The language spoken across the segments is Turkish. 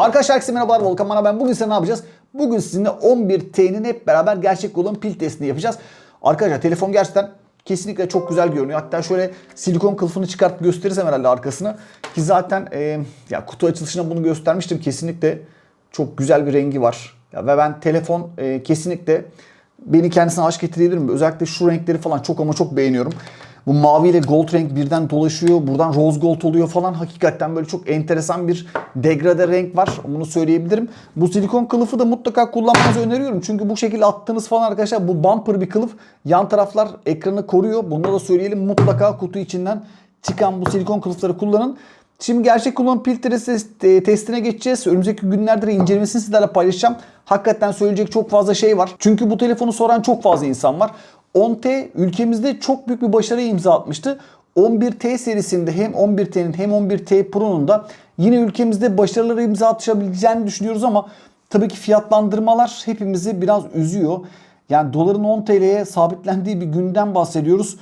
Arkadaşlar herkese merhabalar Volkan Bana ben. Bugün size ne yapacağız? Bugün sizinle 11T'nin hep beraber gerçek kullanım pil testini yapacağız. Arkadaşlar telefon gerçekten kesinlikle çok güzel görünüyor. Hatta şöyle silikon kılıfını çıkartıp gösterirsem herhalde arkasını. Ki zaten e, ya kutu açılışında bunu göstermiştim. Kesinlikle çok güzel bir rengi var. Ya ve ben telefon e, kesinlikle beni kendisine aşk ettirebilirim. Özellikle şu renkleri falan çok ama çok beğeniyorum. Bu mavi ile gold renk birden dolaşıyor. Buradan rose gold oluyor falan. Hakikaten böyle çok enteresan bir degrade renk var. Bunu söyleyebilirim. Bu silikon kılıfı da mutlaka kullanmanızı öneriyorum. Çünkü bu şekilde attığınız falan arkadaşlar bu bumper bir kılıf. Yan taraflar ekranı koruyor. Bunu da söyleyelim. Mutlaka kutu içinden çıkan bu silikon kılıfları kullanın. Şimdi gerçek kullanım pil e, testine geçeceğiz. Önümüzdeki günlerde de incelemesini sizlerle paylaşacağım. Hakikaten söyleyecek çok fazla şey var. Çünkü bu telefonu soran çok fazla insan var. 10T ülkemizde çok büyük bir başarıya imza atmıştı. 11T serisinde hem 11T'nin hem 11T Pro'nun da yine ülkemizde başarılara imza atabileceğini düşünüyoruz ama tabii ki fiyatlandırmalar hepimizi biraz üzüyor. Yani doların 10 TL'ye sabitlendiği bir günden bahsediyoruz.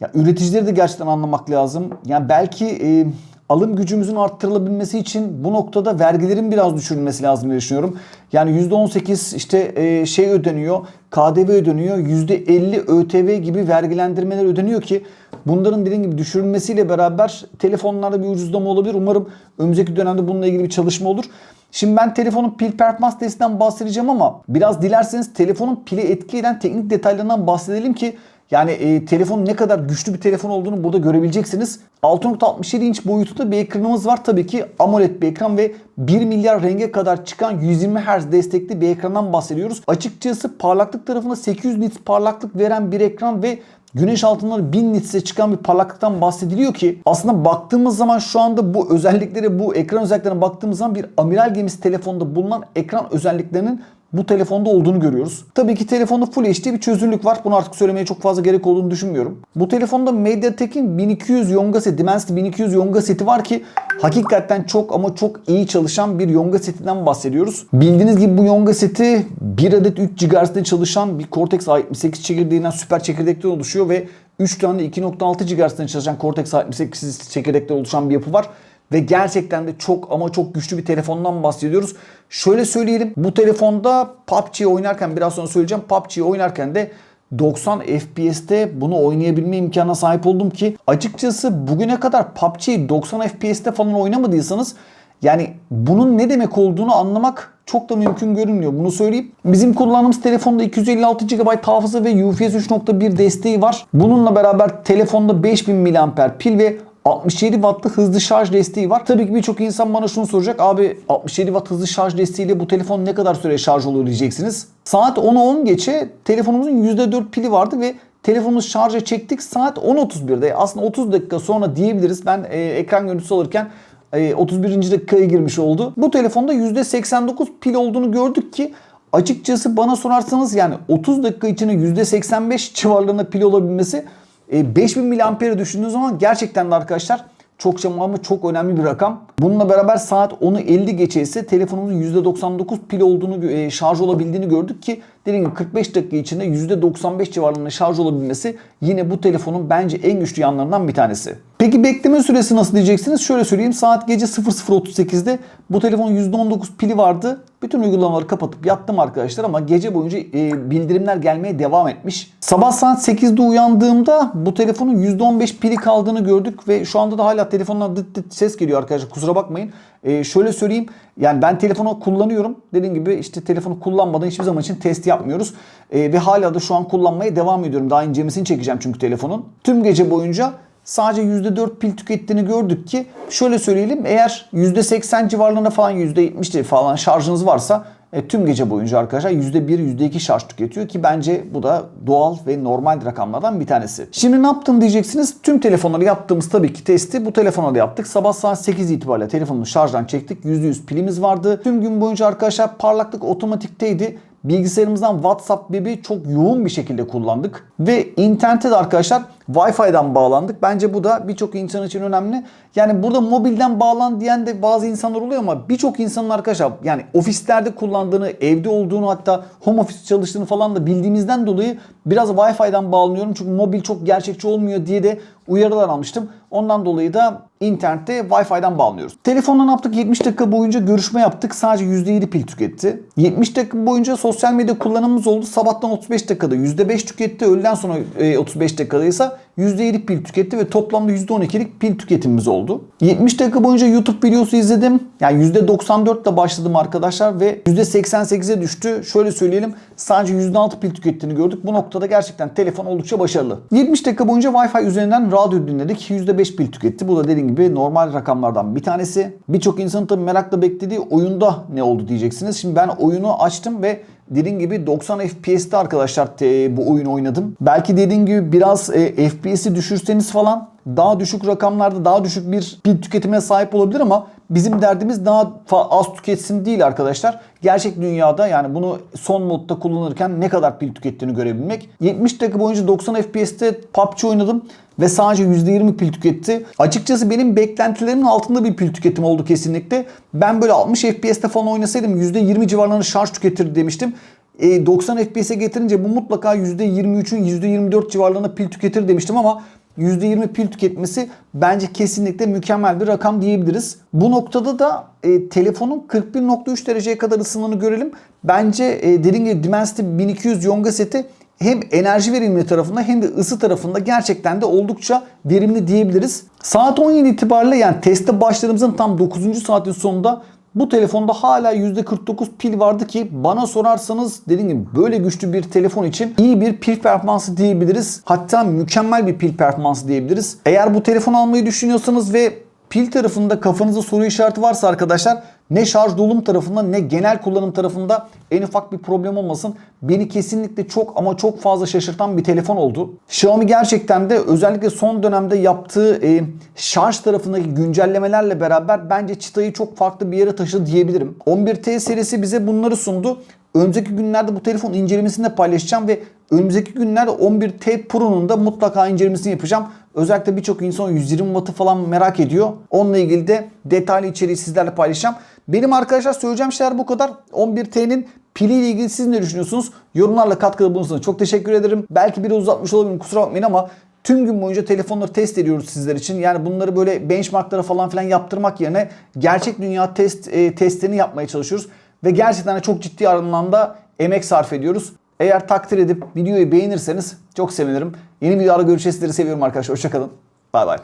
Ya üreticileri de gerçekten anlamak lazım. Yani belki e, alım gücümüzün arttırılabilmesi için bu noktada vergilerin biraz düşürülmesi lazım diye düşünüyorum. Yani %18 işte e, şey ödeniyor, KDV ödeniyor, %50 ÖTV gibi vergilendirmeler ödeniyor ki bunların dediğim gibi düşürülmesiyle beraber telefonlarda bir ucuzlama olabilir. Umarım önümüzdeki dönemde bununla ilgili bir çalışma olur. Şimdi ben telefonun pil performans testinden bahsedeceğim ama biraz dilerseniz telefonun pili etki eden teknik detaylarından bahsedelim ki yani e, telefonun ne kadar güçlü bir telefon olduğunu burada görebileceksiniz. 6.67 inç boyutunda bir ekranımız var. Tabii ki AMOLED bir ekran ve 1 milyar renge kadar çıkan 120 Hz destekli bir ekrandan bahsediyoruz. Açıkçası parlaklık tarafında 800 nits parlaklık veren bir ekran ve güneş altında 1000 nits'e çıkan bir parlaklıktan bahsediliyor ki aslında baktığımız zaman şu anda bu özelliklere bu ekran özelliklerine baktığımız zaman bir amiral gemisi telefonda bulunan ekran özelliklerinin bu telefonda olduğunu görüyoruz. Tabii ki telefonda Full HD bir çözünürlük var. Bunu artık söylemeye çok fazla gerek olduğunu düşünmüyorum. Bu telefonda MediaTek'in 1200 Yonga seti, Dimensity 1200 Yonga seti var ki hakikaten çok ama çok iyi çalışan bir Yonga setinden bahsediyoruz. Bildiğiniz gibi bu Yonga seti 1 adet 3 GHz'de çalışan bir Cortex A78 çekirdeğinden süper çekirdekten oluşuyor ve 3 tane 2.6 GHz'den çalışan Cortex A78 çekirdekten oluşan bir yapı var. Ve gerçekten de çok ama çok güçlü bir telefondan bahsediyoruz. Şöyle söyleyelim bu telefonda PUBG oynarken biraz sonra söyleyeceğim PUBG oynarken de 90 FPS'te bunu oynayabilme imkanına sahip oldum ki açıkçası bugüne kadar PUBG'yi 90 FPS'te falan oynamadıysanız yani bunun ne demek olduğunu anlamak çok da mümkün görünmıyor. Bunu söyleyeyim. Bizim kullandığımız telefonda 256 GB hafıza ve UFS 3.1 desteği var. Bununla beraber telefonda 5000 mAh pil ve 67 wattlı hızlı şarj desteği var. Tabii ki birçok insan bana şunu soracak. Abi 67 watt hızlı şarj desteğiyle bu telefon ne kadar süre şarj olur diyeceksiniz. Saat 10'u 10 geçe telefonumuzun %4 pili vardı ve telefonumuzu şarja çektik saat 10.31'de. Aslında 30 dakika sonra diyebiliriz. Ben e, ekran görüntüsü alırken e, 31. dakikaya girmiş oldu. Bu telefonda %89 pil olduğunu gördük ki açıkçası bana sorarsanız yani 30 dakika içinde %85 civarlarında pil olabilmesi e, 5000 mAh'i düşündüğünüz zaman gerçekten de arkadaşlar çok ama çok önemli bir rakam. Bununla beraber saat 10'u 50 geçe ise telefonumuzun %99 pil olduğunu, e, şarj olabildiğini gördük ki dediğim gibi 45 dakika içinde %95 civarlarında şarj olabilmesi yine bu telefonun bence en güçlü yanlarından bir tanesi. Peki bekleme süresi nasıl diyeceksiniz? Şöyle söyleyeyim saat gece 00.38'de bu telefonun %19 pili vardı. Bütün uygulamaları kapatıp yattım arkadaşlar ama gece boyunca e, bildirimler gelmeye devam etmiş. Sabah saat 8'de uyandığımda bu telefonun %15 pili kaldığını gördük ve şu anda da hala telefondan dıt dıt ses geliyor arkadaşlar kusura bakmayın. E, şöyle söyleyeyim yani ben telefonu kullanıyorum. Dediğim gibi işte telefonu kullanmadan hiçbir zaman için test yapmıyoruz. E, ve hala da şu an kullanmaya devam ediyorum. Daha incelemesini çekeceğim çünkü telefonun. Tüm gece boyunca sadece %4 pil tükettiğini gördük ki şöyle söyleyelim eğer %80 civarlarında falan %70 falan şarjınız varsa e, tüm gece boyunca arkadaşlar %1 %2 şarj tüketiyor ki bence bu da doğal ve normal rakamlardan bir tanesi. Şimdi ne yaptın diyeceksiniz. Tüm telefonları yaptığımız tabii ki testi bu telefona da yaptık. Sabah saat 8 itibariyle telefonunu şarjdan çektik. %100 pilimiz vardı. Tüm gün boyunca arkadaşlar parlaklık otomatikteydi. Bilgisayarımızdan WhatsApp Web'i çok yoğun bir şekilde kullandık. Ve internette de arkadaşlar Wi-Fi'den bağlandık. Bence bu da birçok insan için önemli. Yani burada mobilden bağlan diyen de bazı insanlar oluyor ama birçok insanın arkadaşlar yani ofislerde kullandığını, evde olduğunu hatta home office çalıştığını falan da bildiğimizden dolayı biraz Wi-Fi'den bağlanıyorum. Çünkü mobil çok gerçekçi olmuyor diye de uyarılar almıştım. Ondan dolayı da internette Wi-Fi'den bağlanıyoruz. Telefonla ne yaptık? 70 dakika boyunca görüşme yaptık. Sadece %7 pil tüketti. 70 dakika boyunca sosyal medya kullanımımız oldu. Sabahtan 35 dakikada %5 tüketti. Öğleden sonra e, 35 dakikadaysa %7'lik pil tüketti ve toplamda %12'lik pil tüketimimiz oldu. 70 dakika boyunca YouTube videosu izledim. Yani %94 ile başladım arkadaşlar ve %88'e düştü. Şöyle söyleyelim sadece %6 pil tükettiğini gördük. Bu noktada gerçekten telefon oldukça başarılı. 70 dakika boyunca Wi-Fi üzerinden radyo dinledik. %5 pil tüketti. Bu da dediğim gibi normal rakamlardan bir tanesi. Birçok insanın tabii merakla beklediği oyunda ne oldu diyeceksiniz. Şimdi ben oyunu açtım ve dediğim gibi 90 FPS'te arkadaşlar e, bu oyunu oynadım. Belki dediğim gibi biraz e, FPS'i düşürseniz falan daha düşük rakamlarda daha düşük bir pil tüketimine sahip olabilir ama bizim derdimiz daha az tüketsin değil arkadaşlar. Gerçek dünyada yani bunu son modda kullanırken ne kadar pil tükettiğini görebilmek. 70 dakika boyunca 90 FPS'te PUBG oynadım ve sadece %20 pil tüketti. Açıkçası benim beklentilerimin altında bir pil tüketim oldu kesinlikle. Ben böyle 60 FPS'te falan oynasaydım %20 civarlarında şarj tüketir demiştim. E, 90 FPS'e getirince bu mutlaka %23'ün %24 civarlarında pil tüketir demiştim ama %20 pil tüketmesi bence kesinlikle mükemmel bir rakam diyebiliriz. Bu noktada da e, telefonun 41.3 dereceye kadar ısındığını görelim. Bence e, dediğim gibi Dimensity 1200 Yonga seti hem enerji verimli tarafında hem de ısı tarafında gerçekten de oldukça verimli diyebiliriz. Saat 17 itibariyle yani teste başladığımızın tam 9. saatin sonunda bu telefonda hala %49 pil vardı ki bana sorarsanız dediğim gibi böyle güçlü bir telefon için iyi bir pil performansı diyebiliriz. Hatta mükemmel bir pil performansı diyebiliriz. Eğer bu telefon almayı düşünüyorsanız ve pil tarafında kafanızda soru işareti varsa arkadaşlar ne şarj dolum tarafında ne genel kullanım tarafında en ufak bir problem olmasın. Beni kesinlikle çok ama çok fazla şaşırtan bir telefon oldu. Xiaomi gerçekten de özellikle son dönemde yaptığı e, şarj tarafındaki güncellemelerle beraber bence çıtayı çok farklı bir yere taşıdı diyebilirim. 11T serisi bize bunları sundu. Önümüzdeki günlerde bu telefon incelemesini de paylaşacağım ve önümüzdeki günlerde 11T Pro'nun da mutlaka incelemesini yapacağım. Özellikle birçok insan 120 Watt'ı falan merak ediyor. Onunla ilgili de detaylı içeriği sizlerle paylaşacağım. Benim arkadaşlar söyleyeceğim şeyler bu kadar. 11T'nin piliyle ilgili siz ne düşünüyorsunuz? Yorumlarla katkıda bulunursanız çok teşekkür ederim. Belki biraz uzatmış olabilirim kusura bakmayın ama Tüm gün boyunca telefonları test ediyoruz sizler için. Yani bunları böyle benchmarklara falan filan yaptırmak yerine gerçek dünya test e, testlerini yapmaya çalışıyoruz. Ve gerçekten çok ciddi anlamda emek sarf ediyoruz. Eğer takdir edip videoyu beğenirseniz çok sevinirim. Yeni videolarda görüşeceğiz. Sizleri seviyorum arkadaşlar. Hoşçakalın. Bay bay.